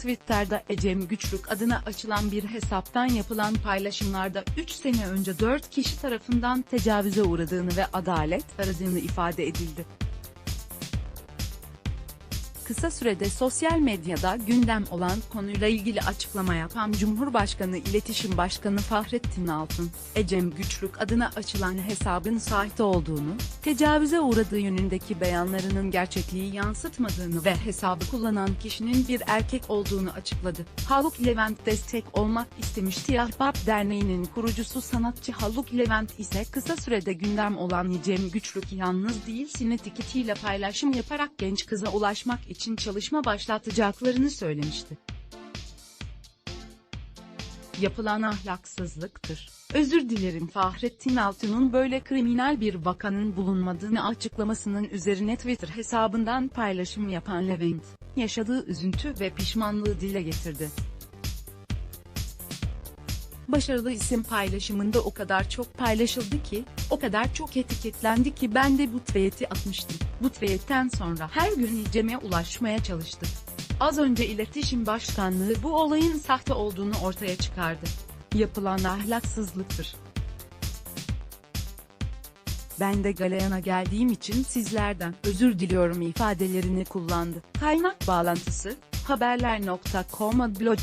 Twitter'da Ecem Güçlük adına açılan bir hesaptan yapılan paylaşımlarda 3 sene önce 4 kişi tarafından tecavüze uğradığını ve adalet aradığını ifade edildi. Kısa sürede sosyal medyada gündem olan konuyla ilgili açıklama yapan Cumhurbaşkanı İletişim Başkanı Fahrettin Altun, Ecem Güçlük adına açılan hesabın sahte olduğunu, tecavüze uğradığı yönündeki beyanlarının gerçekliği yansıtmadığını ve hesabı kullanan kişinin bir erkek olduğunu açıkladı. Haluk Levent destek olmak istemişti. Ahbap Derneği'nin kurucusu sanatçı Haluk Levent ise kısa sürede gündem olan Ecem Güçlük yalnız değil Sinet ikitiyle paylaşım yaparak genç kıza ulaşmak için çalışma başlatacaklarını söylemişti. Yapılan ahlaksızlıktır. Özür dilerim Fahrettin Altun'un böyle kriminal bir vakanın bulunmadığını açıklamasının üzerine Twitter hesabından paylaşım yapan Levent, yaşadığı üzüntü ve pişmanlığı dile getirdi. Başarılı isim paylaşımında o kadar çok paylaşıldı ki, o kadar çok etiketlendi ki ben de bu tweet'i atmıştım. Bu tweetten sonra her gün Cem'e ulaşmaya çalıştık. Az önce iletişim başkanlığı bu olayın sahte olduğunu ortaya çıkardı. Yapılan ahlaksızlıktır. Ben de galeyana geldiğim için sizlerden özür diliyorum ifadelerini kullandı. Kaynak bağlantısı, haberler.com blog